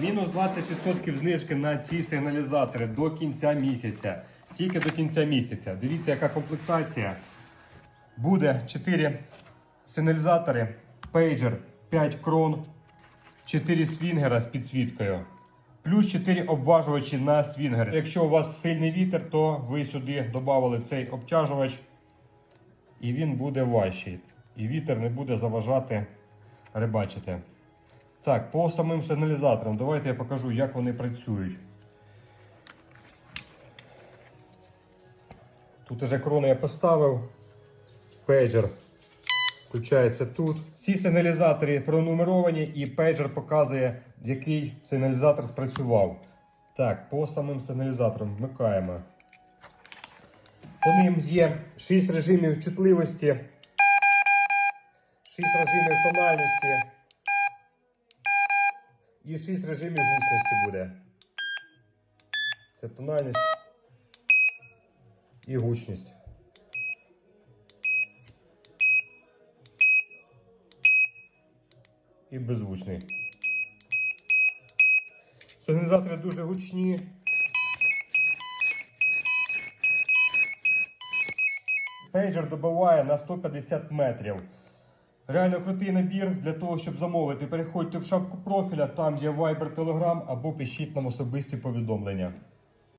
Мінус 20% знижки на ці сигналізатори до кінця місяця. Тільки до кінця місяця. Дивіться, яка комплектація. Буде 4 сигналізатори, пейджер, 5 крон, 4 свінгера з підсвіткою. Плюс 4 обважувачі на свінгер. Якщо у вас сильний вітер, то ви сюди додали цей обтяжувач, і він буде важчий. І вітер не буде заважати рибачити. Так, по самим сигналізаторам, давайте я покажу, як вони працюють. Тут уже крони я поставив. Пейджер включається тут. Всі сигналізатори пронумеровані і пейджер показує, який сигналізатор спрацював. Так, по самим сигналізаторам вмикаємо. По ним є 6 режимів чутливості, 6 режимів тональності і 6 режимів гучності буде. Це тональність і гучність. І беззвучний. Сигналізатори дуже гучні. Пейджер добиває на 150 метрів. Реально крутий набір для того, щоб замовити. Переходьте в шапку профіля, там є Viber, Telegram або пишіть нам особисті повідомлення.